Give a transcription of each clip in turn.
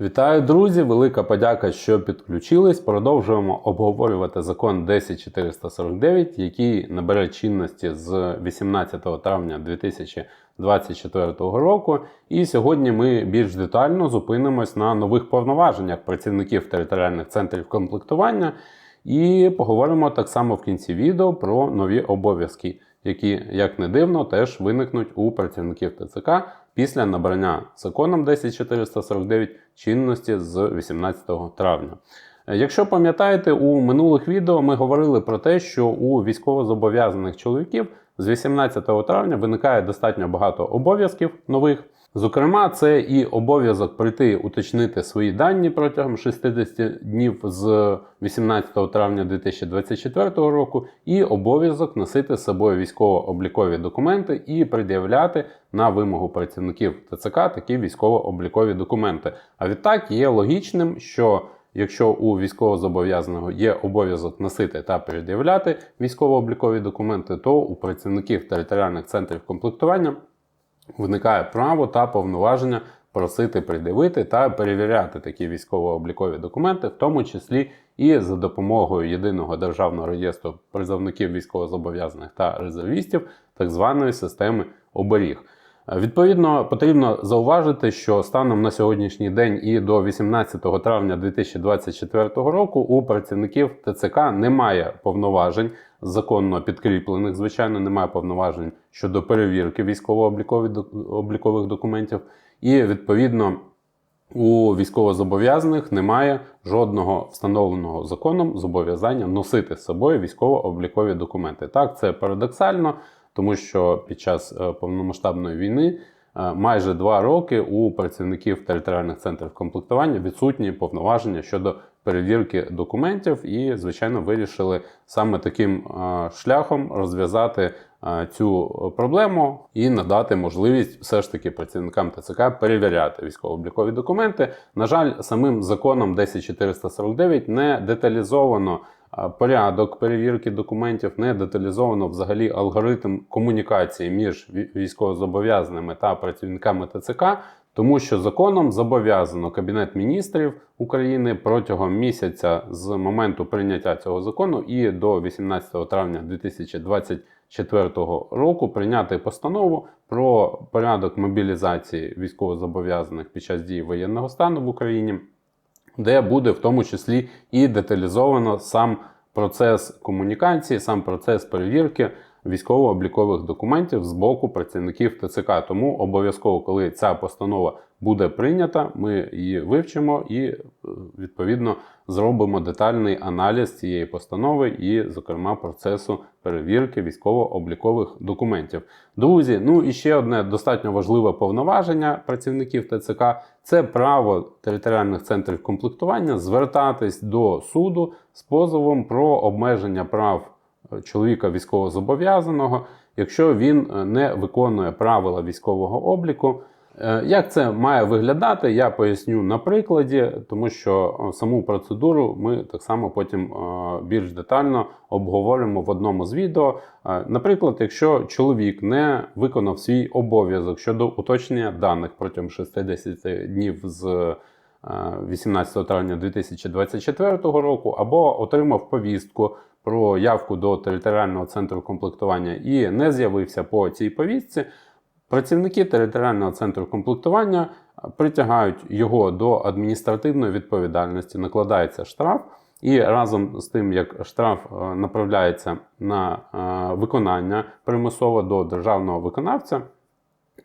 Вітаю, друзі! Велика подяка, що підключились. Продовжуємо обговорювати закон 10449, який набере чинності з 18 травня 2024 року. І сьогодні ми більш детально зупинимось на нових повноваженнях працівників територіальних центрів комплектування. І поговоримо так само в кінці відео про нові обов'язки, які, як не дивно, теж виникнуть у працівників ТЦК після набрання законом 10449 чинності з 18 травня. Е, Якщо пам'ятаєте, у минулих відео ми говорили про те, що у військовозобов'язаних чоловіків з 18 травня виникає достатньо багато обов'язків нових. Зокрема, це і обов'язок прийти уточнити свої дані протягом 60 днів з 18 травня 2024 року, і обов'язок носити з собою військово-облікові документи і пред'являти на вимогу працівників ТЦК такі військово-облікові документи. А відтак є логічним, що Якщо у військовозобов'язаного є обов'язок носити та пред'являти військово-облікові документи, то у працівників територіальних центрів комплектування виникає право та повноваження просити придивити та перевіряти такі військово-облікові документи, в тому числі і за допомогою єдиного державного реєстру призовників військовозобов'язаних та резервістів, так званої системи оберіг. Відповідно, потрібно зауважити, що станом на сьогоднішній день і до 18 травня 2024 року у працівників ТЦК немає повноважень законно підкріплених, звичайно, немає повноважень щодо перевірки військово-облікових документів, і відповідно. У військовозобов'язаних немає жодного встановленого законом зобов'язання носити з собою військово-облікові документи. Так, це парадоксально, тому що під час е, повномасштабної війни е, майже два роки у працівників територіальних центрів комплектування відсутні повноваження щодо перевірки документів, і, звичайно, вирішили саме таким е, шляхом розв'язати цю проблему і надати можливість все ж таки працівникам ТЦК перевіряти військово-облікові документи. На жаль, самим законом 10449 не деталізовано порядок перевірки документів, не деталізовано взагалі алгоритм комунікації між військовозобов'язаними та працівниками ТЦК. Тому що законом зобов'язано Кабінет міністрів України протягом місяця з моменту прийняття цього закону і до 18 травня 2024 року прийняти постанову про порядок мобілізації військовозобов'язаних під час дії воєнного стану в Україні, де буде в тому числі і деталізовано сам процес комунікації, сам процес перевірки військово-облікових документів з боку працівників ТЦК. Тому обов'язково, коли ця постанова буде прийнята, ми її вивчимо і е, відповідно зробимо детальний аналіз цієї постанови і, зокрема, процесу перевірки військово-облікових документів. Друзі, ну і ще одне достатньо важливе повноваження працівників ТЦК це право територіальних центрів комплектування звертатись до суду з позовом про обмеження прав чоловіка військовозобов'язаного, якщо він е, не виконує правила військового обліку. Е, Як це має виглядати, я поясню на прикладі, тому що е, саму процедуру ми так само потім більш детально обговоримо в одному з відео. Наприклад, якщо чоловік не виконав свій обов'язок щодо уточнення даних протягом 60 днів з е, 18 травня 2024 року, або отримав повістку про явку до територіального центру комплектування і не з'явився по цій повістці, Працівники територіального центру комплектування е, притягають його до адміністративної відповідальності, накладається штраф, і разом з тим, як штраф е, направляється на е, виконання примусово до державного виконавця,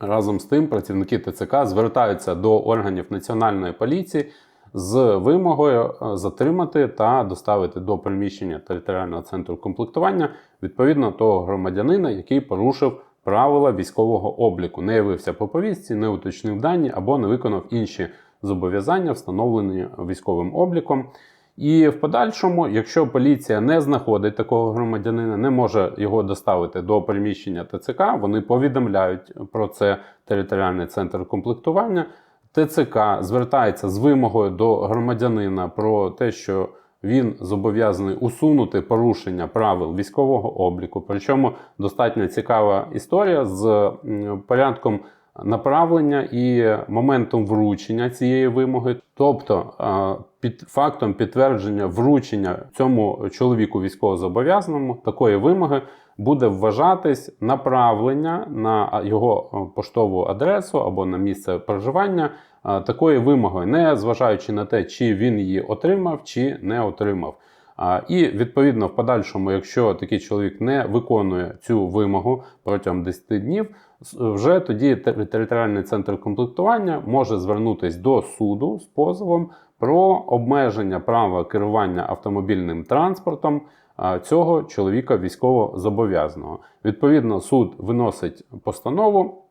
разом з тим працівники ТЦК звертаються до органів національної поліції з вимогою е, затримати та доставити до приміщення територіального центру комплектування відповідно того громадянина, який порушив правила військового обліку, не явився по повістці, не уточнив дані або не виконав інші зобов'язання, встановлені військовим обліком. І в подальшому, якщо поліція не знаходить такого громадянина, не може його доставити до приміщення ТЦК, вони повідомляють про це територіальний центр комплектування. ТЦК звертається з вимогою до громадянина про те, що він зобов'язаний усунути порушення правил військового обліку. Причому достатньо цікава історія з порядком направлення і моментом вручення цієї вимоги, тобто під фактом підтвердження вручення цьому чоловіку військовозобов'язаному такої вимоги буде вважатись направлення на його поштову адресу або на місце проживання такої вимоги, не зважаючи на те, чи він її отримав, чи не отримав. І відповідно в подальшому, якщо такий чоловік не виконує цю вимогу протягом 10 днів, вже тоді територіальний центр комплектування може звернутися до суду з позовом про обмеження права керування автомобільним транспортом цього чоловіка військово-зобов'язаного. Відповідно, суд виносить постанову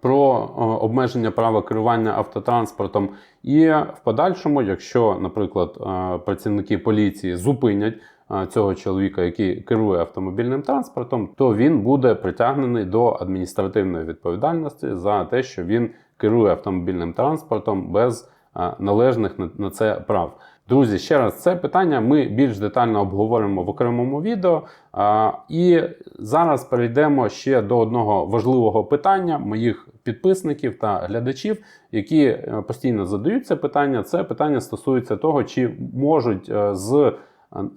про е, обмеження права керування автотранспортом, і в подальшому, якщо, наприклад, е, працівники поліції зупинять е, цього чоловіка, який керує автомобільним транспортом, то він буде притягнений до адміністративної відповідальності за те, що він керує автомобільним транспортом без е, належних на- це прав. Друзі, ще раз це питання ми більш детально обговоримо в окремому відео. А, І зараз перейдемо ще до одного важливого питання моїх підписників та глядачів, які е, постійно задають це питання. Це питання стосується того, чи можуть е, з е,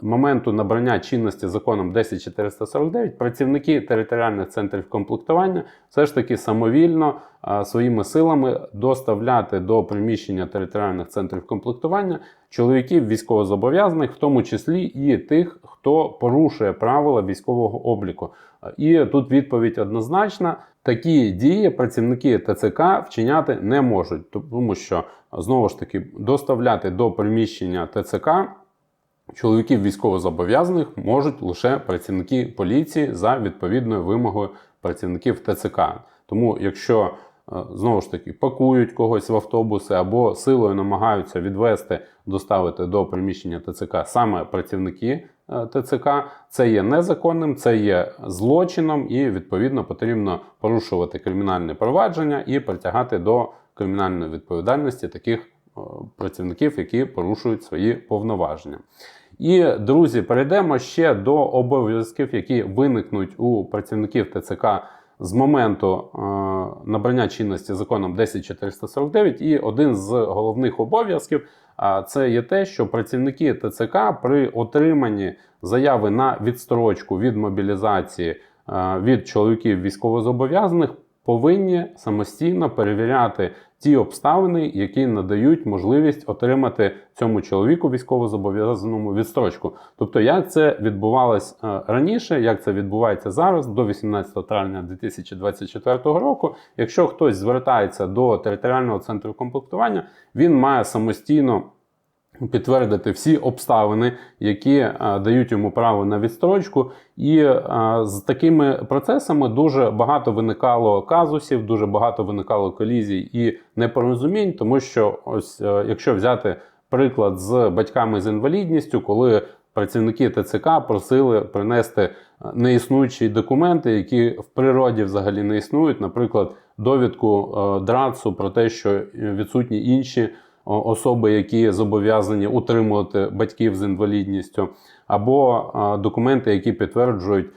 моменту набрання чинності законом 10449 працівники територіальних центрів комплектування все ж таки самовільно е, своїми силами доставляти до приміщення територіальних центрів комплектування чоловіків військовозобов'язаних, в тому числі і тих, хто порушує правила військового обліку. І тут відповідь однозначна: такі дії працівники ТЦК вчиняти не можуть, тому що знову ж таки доставляти до приміщення ТЦК чоловіків військовозобов'язаних можуть лише працівники поліції за відповідною вимогою працівників ТЦК. Тому, якщо е, знову ж таки пакують когось в автобуси або силою намагаються відвести, доставити до приміщення ТЦК саме працівники е, ТЦК, це є незаконним, це є злочином, і відповідно потрібно порушувати кримінальне провадження і притягати до кримінальної відповідальності таких е, працівників, які порушують свої повноваження. І, друзі, перейдемо ще до обов'язків, які виникнуть у працівників ТЦК з моменту е, набрання чинності законом 10449. І один з головних обов'язків а, це є те, що працівники ТЦК при отриманні заяви на відстрочку від мобілізації е, від чоловіків військовозобов'язаних повинні самостійно перевіряти ті обставини, які надають можливість отримати цьому чоловіку військовозобов'язаному відстрочку. Тобто, як це відбувалось е, раніше, як це відбувається зараз, до 18 травня 2024 року. Якщо хтось звертається до територіального центру комплектування, він має самостійно підтвердити всі обставини, які е, дають йому право на відстрочку. І е, з такими процесами дуже багато виникало казусів, дуже багато виникало колізій і непорозумінь, тому що ось е, якщо взяти приклад з батьками з інвалідністю, коли працівники ТЦК просили принести неіснуючі документи, які в природі взагалі не існують, наприклад, довідку е, драцу про те, що відсутні інші особи, які зобов'язані утримувати батьків з інвалідністю, або документи, які підтверджують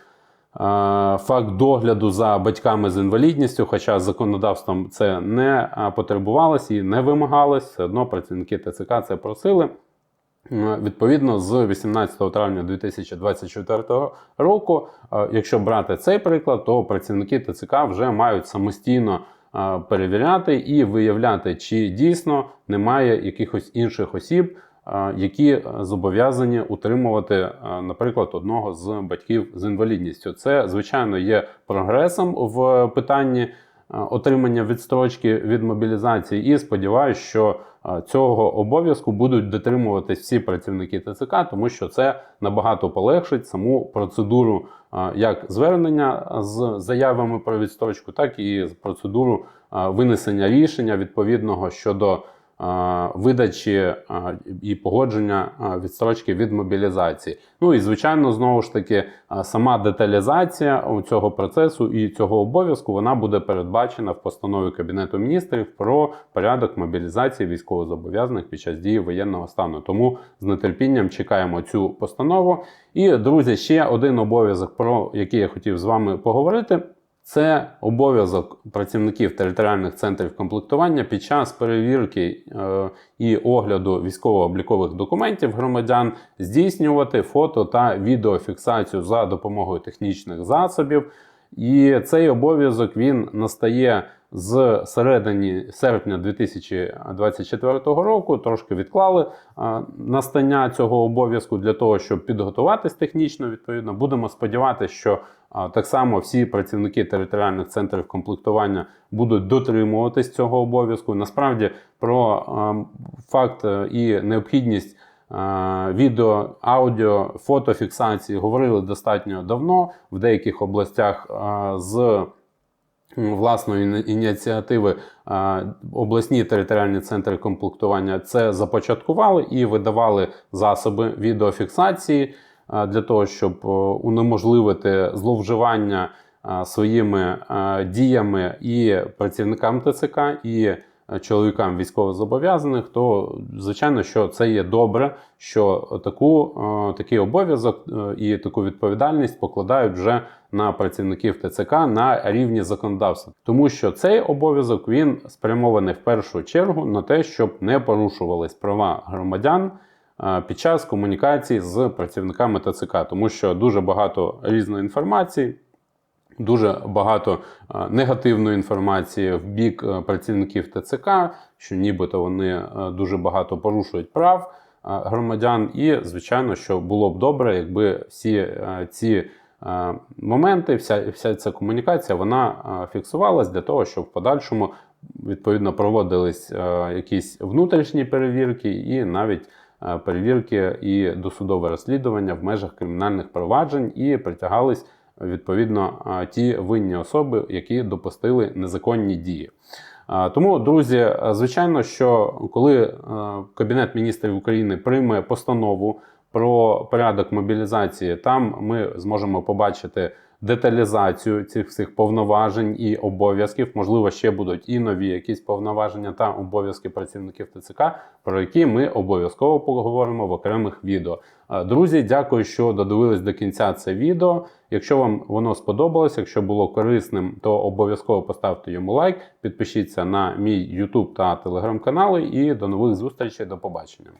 факт догляду за батьками з інвалідністю, хоча законодавством це не потребувалось і не вимагалось, все одно працівники ТЦК це просили. Відповідно, з 18 травня 2024 року, якщо брати цей приклад, то працівники ТЦК вже мають самостійно перевіряти і виявляти, чи дійсно немає якихось інших осіб, які зобов'язані утримувати, наприклад, одного з батьків з інвалідністю. Це, звичайно, є прогресом в питанні отримання відстрочки від мобілізації, і сподіваюся, що цього обов'язку будуть дотримуватись всі працівники ТЦК, тому що це набагато полегшить саму процедуру як звернення з заявами про відстрочку, так і процедуру винесення рішення відповідного щодо видачі і погодження відстрочки від мобілізації. Ну і звичайно, знову ж таки, сама деталізація цього процесу і цього обов'язку вона буде передбачена в постанові Кабінету міністрів про порядок мобілізації військовозобов'язаних під час дії воєнного стану. Тому з нетерпінням чекаємо цю постанову. І друзі, ще один обов'язок, про який я хотів з вами поговорити. Це обов'язок працівників територіальних центрів комплектування під час перевірки е, і огляду військово-облікових документів громадян здійснювати фото та відеофіксацію за допомогою технічних засобів. І цей обов'язок він настає з середини серпня 2024 року. Трошки відклали настання цього обов'язку для того, щоб підготуватись технічно. Відповідно, будемо сподіватися, що так само всі працівники територіальних центрів комплектування будуть дотримуватись цього обов'язку. Насправді про факт е, і необхідність. Е, Відео, аудіо, фотофіксації говорили достатньо давно в деяких областях е, з власної ініціативи обласні територіальні центри комплектування це започаткували і видавали засоби відеофіксації для того, щоб унеможливити зловживання своїми діями і працівникам ТЦК, і чоловікам військовозобов'язаних, то звичайно, що це є добре, що таку, е, такий обов'язок е, і таку відповідальність покладають вже на працівників ТЦК на рівні законодавства, тому що цей обов'язок він спрямований в першу чергу на те, щоб не порушувались права громадян. е, Під час комунікації з працівниками ТЦК, тому що дуже багато різної інформації, дуже багато е, негативної інформації в бік е, працівників ТЦК, що нібито вони е, дуже багато порушують прав громадян. І, звичайно, що було б добре, якби всі ці моменти, вся, вся ця комунікація, вона фіксувалась для того, щоб в подальшому відповідно проводились якісь внутрішні перевірки і навіть перевірки і досудове розслідування в межах кримінальних проваджень і притягались відповідно ті винні особи, які допустили незаконні дії. Тому, друзі, звичайно, що коли Кабінет міністрів України прийме постанову про порядок мобілізації, там ми зможемо побачити деталізацію цих всіх повноважень і обов'язків. Можливо, ще будуть і нові якісь повноваження та обов'язки працівників ТЦК, про які ми обов'язково поговоримо в окремих відео. Друзі, дякую, що додивились до кінця це відео. Якщо вам воно сподобалось, якщо було корисним, то обов'язково поставте йому лайк, підпишіться на мій YouTube та телеграм канали і до нових зустрічей. До побачення.